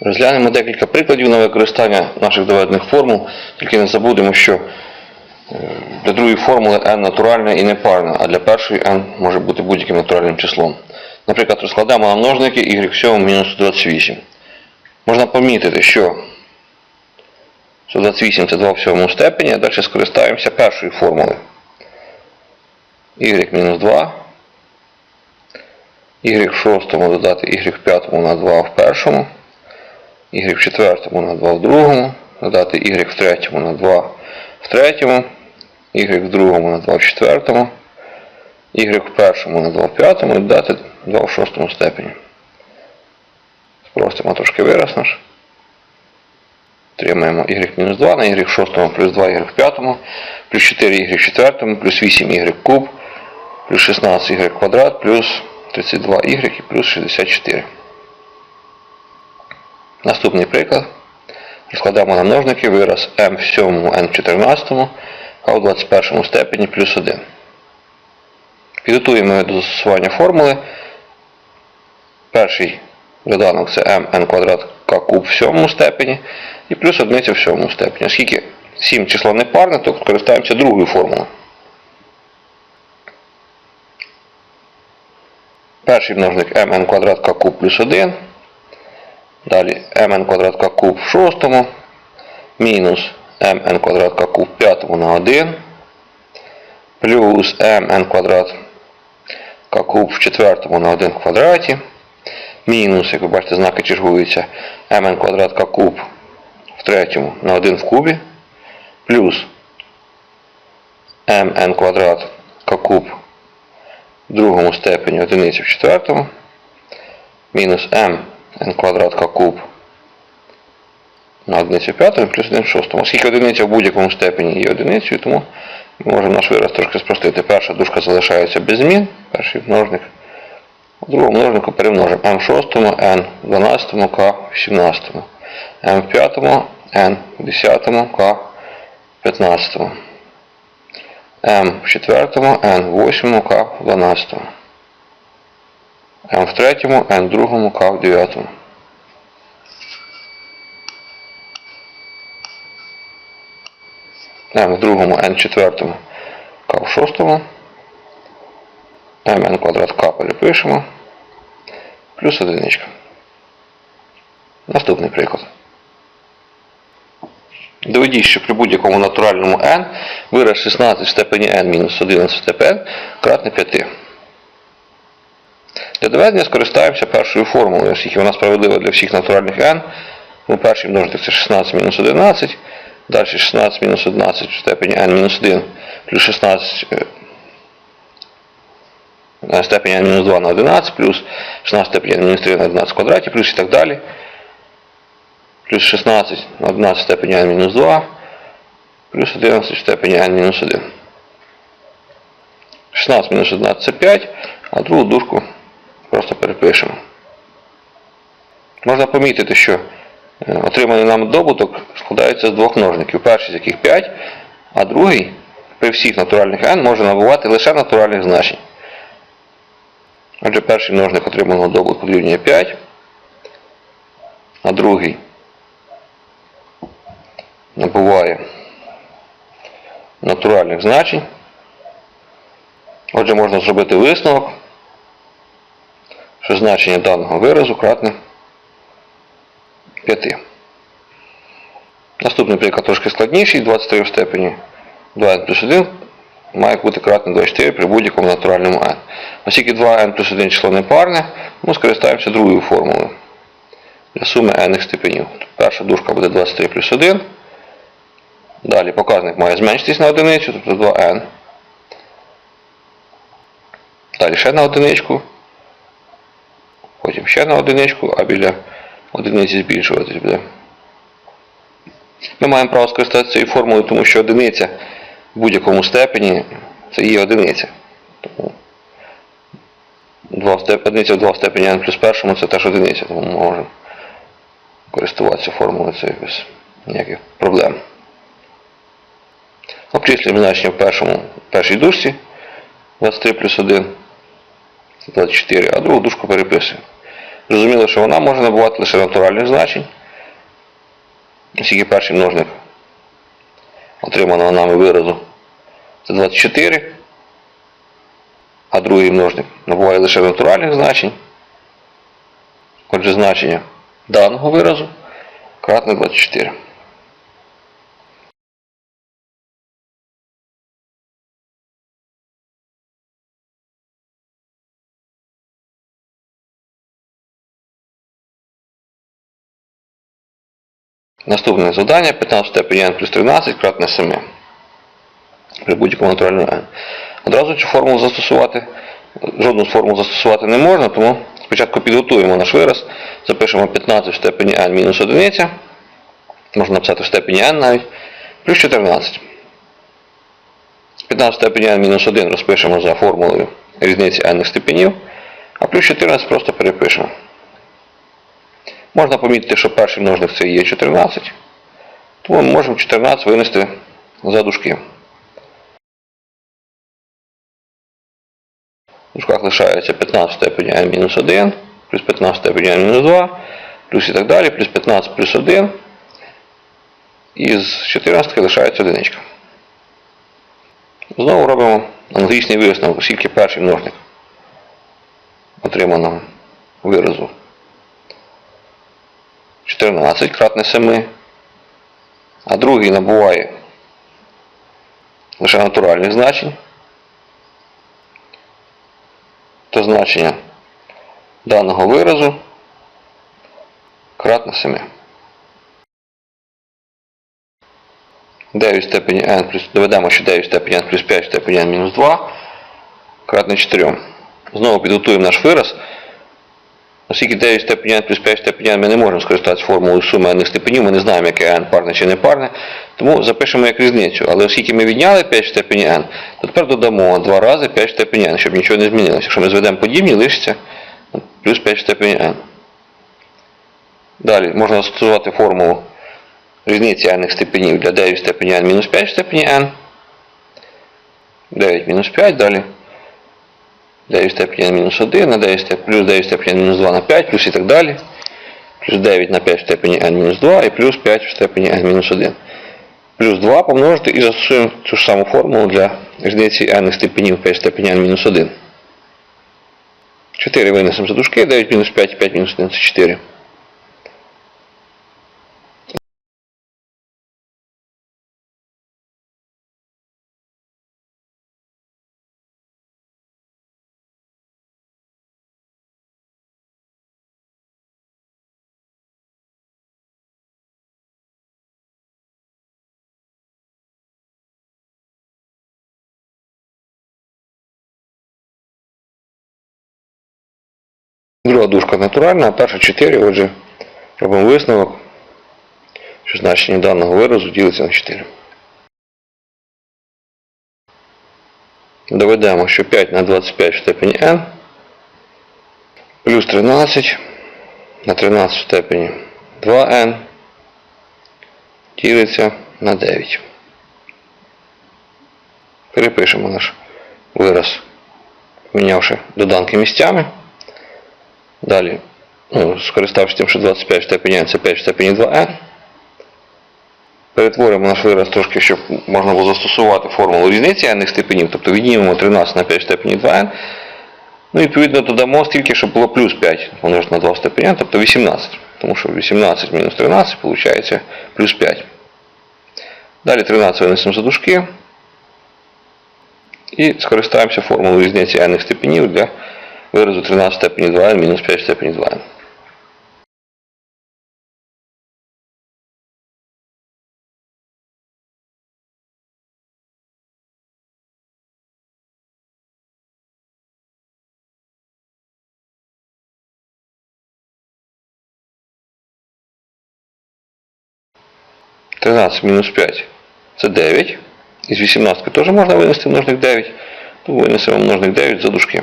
Розглянемо декілька прикладів на використання наших доведених формул, тільки не забудемо, що е, для другої формули n натуральна і непарна, а для першої n може бути будь-яким натуральним числом. Наприклад, розкладемо на множники y в 7 мінус 28. Можна помітити, що 128 це 2 в 7 степені, а далі скористаємося першою формулою. y-2. y в шостому додати y в п'ятому на 2 в першому, y в четвертому на 2 в другому, додати y в третьому на 2 в третьому, y в другому на 2 в четвертому, y в першому на 2 в п'ятому і додати 2 в шостому степені. Спростимо трошки вираз наш. Отримаємо y-2 на y в шостому плюс 2y в п'ятому, плюс 4y в четвертому, плюс 8y куб, плюс 16y квадрат, плюс 32y і плюс 64. Наступний приклад. Розкладаємо на множники вираз m в 7, n в 14, а у 21 степені плюс 1. Підготуємо до застосування формули. Перший доданок це mn квадрат k куб в 7 степені і плюс 1 в 7 степені. Оскільки 7 число не парне, то користуємося другою формулою. Перший множник mn квадрат k куб плюс 1. Далі mn квадрат k куб в шостому. Мінус mn квадрат k куб в п'ятому на 1. Плюс mn квадрат k куб в четвертому на 1 в квадраті. Мінус, як ви бачите, знаки чергуються. mn квадрат k куб в третьому на 1 в кубі. Плюс mn квадрат куб в другому степені одиниці в четвертому. Мінус m n квадрат k куб на одиницю в п'ятому плюс 1 в шостому. Оскільки одиниця в будь-якому степені є одиницею, тому ми можемо наш вираз трошки спростити. Перша дужка залишається без змін, перший множник. У другому множнику перемножимо m в шостому, n в 12, k в 17, m в п'ятому, n в 10, k в 15, m в четвертому, n в 8, k в 12, m в третьому, n в другому, k в 9. m в другому, n в четвертому, k в шостому, mn квадрат k перепишемо, плюс одиничка. Наступний приклад. Доведіть, що при будь-якому натуральному n вираз 16 в степені n мінус 11 в степені n кратне 5. Доведення скористаємося першою формулою, оскільки вона справедлива для всіх натуральних n. Ну, перший множник це 16 мінус 11, далі 16 мінус 11 в степені n мінус 1 плюс 16 е, на степені n мінус 2 на 11, плюс 16 степені n мінус 3 на 11 в квадраті, плюс і так далі. Плюс 16 на 11 степені n мінус 2, плюс 11 в степені n мінус 1. 16 мінус 11 це 5, а другу дужку просто перепишемо. Можна помітити, що е, отриманий нам добуток складається з двох множників. Перший з яких 5, а другий при всіх натуральних n може набувати лише натуральних значень. Отже, перший множник отриманого добутку дорівнює 5, а другий набуває натуральних значень. Отже, можна зробити висновок, що значення даного виразу кратне 5. Наступний приклад трошки складніший, 23 в степені 2n плюс 1 має бути кратне 24 при будь-якому натуральному n. Оскільки 2n плюс 1 число не парне, ми скористаємося другою формулою для суми n степенів. Перша дужка буде 23 плюс 1. Далі показник має зменшитись на одиницю, тобто 2n. Далі ще на одиничку. Потім ще на одиничку, а біля одиниці збільшуватись буде. Ми маємо право скористатися цією формулою, тому що одиниця в будь-якому степені це є одиниця. Тому 2 степ... одиниця в 2 степені n плюс першому це теж одиниця, тому ми можемо користуватися формулою цією без ніяких проблем. Обчислюємо значення в першому, першій дужці 23 плюс 1 це 24, а другу дужку переписуємо. Зрозуміло, що вона може набувати лише натуральних значень. Оскільки перший множник отриманого нами виразу це 24, а другий множник набуває лише натуральних значень. Отже, значення даного виразу кратне 24. Наступне завдання 15 степені n плюс 13 кратне 7 при будь-якому натуральному n. Одразу цю формулу застосувати, жодну з формул застосувати не можна, тому спочатку підготуємо наш вираз, запишемо 15 в степені n мінус 1, можна написати в степені n навіть, плюс 14. 15 в степені n мінус 1 розпишемо за формулою різниці n степенів, а плюс 14 просто перепишемо. Можна помітити, що перший множник це є 14, тому ми можемо 14 винести за дужки. В дужках лишається 15 в степені n мінус 1, плюс 15 в степені n мінус 2, плюс і так далі, плюс 15 плюс 1. І з 14 лишається одиничка. Знову робимо аналогічний висновок, оскільки перший множник отриманого виразу 14 кратне 7, а другий набуває лише натуральних значень, то значення даного виразу кратне 7. 9 в степені n плюс, доведемо, що 9 в степені n плюс 5 в степені n мінус 2 кратне 4. Знову підготуємо наш вираз. Оскільки 9 в степені n плюс 5 в степені n ми не можемо скористатися формулою суми n степенів, ми не знаємо, яке n парне чи не парне, тому запишемо як різницю. Але оскільки ми відняли 5 в степені n, то тепер додамо 2 рази 5 в степені n, щоб нічого не змінилося. Якщо ми зведемо подібні, лишиться плюс 5 в степені n. Далі можна застосувати формулу різниці n степенів для 9 в степені n мінус 5 в степені n. 9 мінус 5, далі 9 в степені мінус 1, на 9 степ... плюс 9 в степені мінус 2 на 5, плюс і так далі. Плюс 9 на 5 в степені n мінус 2 і плюс 5 в степені n мінус 1. Плюс 2 помножити і застосуємо цю ж саму формулу для різниці n степенів 5 в степені n мінус 1. 4 винесемо за дужки, 9 мінус 5 і 5 мінус 1 це 4. Друга дужка натуральна, а перша 4, отже, робимо висновок, що значення даного виразу ділиться на 4. Доведемо, що 5 на 25 в степені n плюс 13 на 13 в степені 2n ділиться на 9. Перепишемо наш вираз, помінявши доданки місцями. Далі, ну, скориставшись тим, що 25 в степені n це 5 в степені 2n. Перетворимо наш вираз трошки, щоб можна було застосувати формулу різниці n степенів, тобто віднімемо 13 на 5 в степені 2n. Ну, відповідно, додамо стільки, щоб було плюс 5 помножити на 2 в степені n, тобто 18. Тому що 18 мінус 13 виходить плюс 5. Далі 13 винесемо за дужки. І скористаємося формулою різниці n степенів для виразу 13 в степені 2n мінус 5 в степені 2n. Тринадцять мінус 5 це 9. Із 18 теж можна винести множник 9. Тому винесемо множник 9 за дужки.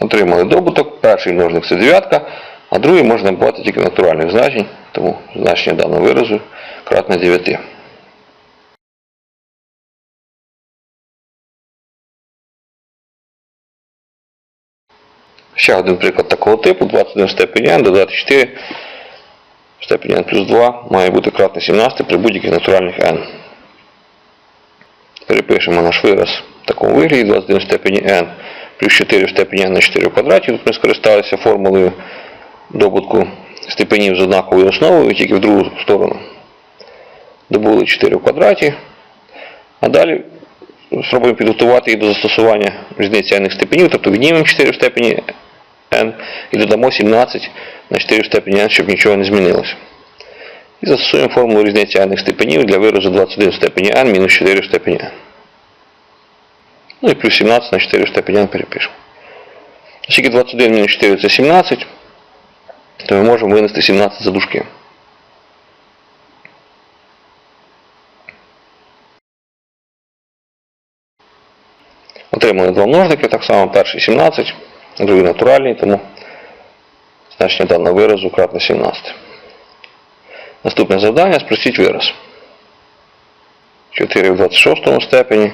Отримали добуток. Перший множник це дев'ятка, а другий можна набувати тільки натуральних значень, тому значення даного виразу кратне 9. Ще один приклад такого типу, 21 в степені n додати 4 в степені n плюс 2 має бути кратне 17 при будь-яких натуральних n. Перепишемо наш вираз в такому вигляді 21 в степені n плюс 4 в степені на 4 в квадраті. Тут ми скористалися формулою добутку степенів з однаковою основою, тільки в другу сторону. Добули 4 в квадраті. А далі спробуємо підготувати їх до застосування різниці n степенів, тобто віднімемо 4 в степені n і додамо 17 на 4 в степені n, щоб нічого не змінилося. І застосуємо формулу різниці n степенів для виразу 21 в степені n мінус 4 в степені n. Ну і плюс 17 на 4 в степені n перепишемо. Оскільки 21 мінус 4 це 17, то ми можемо винести 17 за дужки. Отримали два множники, так само перший 17, другий натуральний, тому значення даного виразу кратне 17. Наступне завдання спростіть вираз. 4 в 26 степені,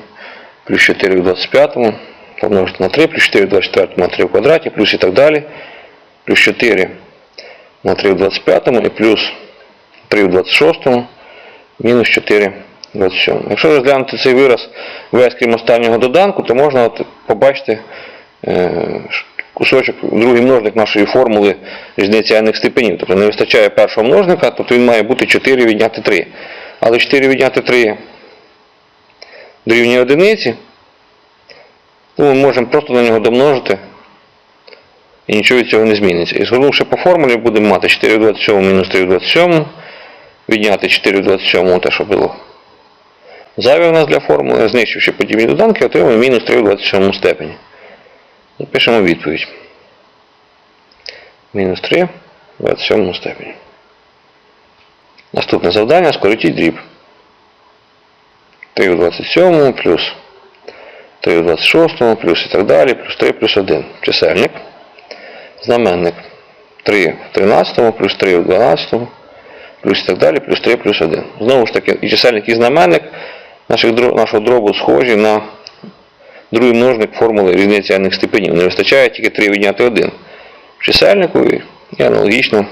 плюс 4 в 25, помножити на 3, плюс 4 в 24 на 3 в квадраті, плюс і так далі, плюс 4 на 3 в 25 і плюс 3 в 26, мінус 4 в 27. Якщо розглянути цей вираз весь крім останнього доданку, то можна от побачити е, кусочок, другий множник нашої формули різниці n степенів. Тобто не вистачає першого множника, тобто він має бути 4 відняти 3. Але 4 відняти 3 дорівнює одиниці, тому ми можемо просто на нього домножити і нічого від цього не зміниться. І згорнувши по формулі, будемо мати 4 в 27 мінус 3 в 27, відняти 4 в 27, те, що було зайве в нас для формули, знищивши подібні доданки, отримаємо мінус 3 в 27 степені. Запишемо відповідь. Мінус 3 в 27 степені. Наступне завдання скоротіть дріб. 3 в 27 плюс 3 в 26 плюс і так далі, плюс 3 плюс 1. Чисельник. Знаменник 3 в 13 плюс 3 в 12 плюс і так далі, плюс 3 плюс 1. Знову ж таки, і чисельник і знаменник нашого дробу схожі на другий множник формули різниці n степенів. Не вистачає тільки 3 відняти 1 в чисельнику і аналогічно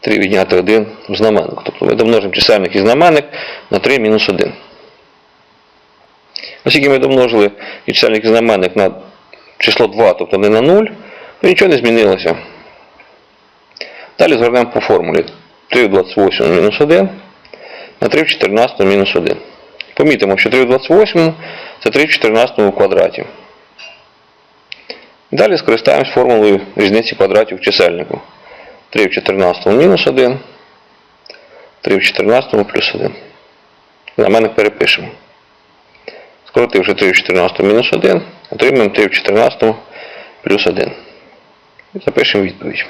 3 відняти 1 в знаменнику. Тобто ми домножимо чисельник і знаменник на 3 мінус 1. Оскільки ми домножили і чисельник і знаменник на число 2, тобто не на 0, то нічого не змінилося. Далі згорнемо по формулі 3 в 28 мінус 1 на 3 в 14 мінус 1. Помітимо, що 3 в 28 це 3 в 14 в квадраті. Далі скористаємось формулою різниці квадратів в чисельнику. 3 в 14 мінус 1, 3 в 14 плюс 1. Знаменник перепишемо. Скоротивши 3 в 14 мінус 1, отримаємо 3 в 14 плюс 1. І запишемо відповідь.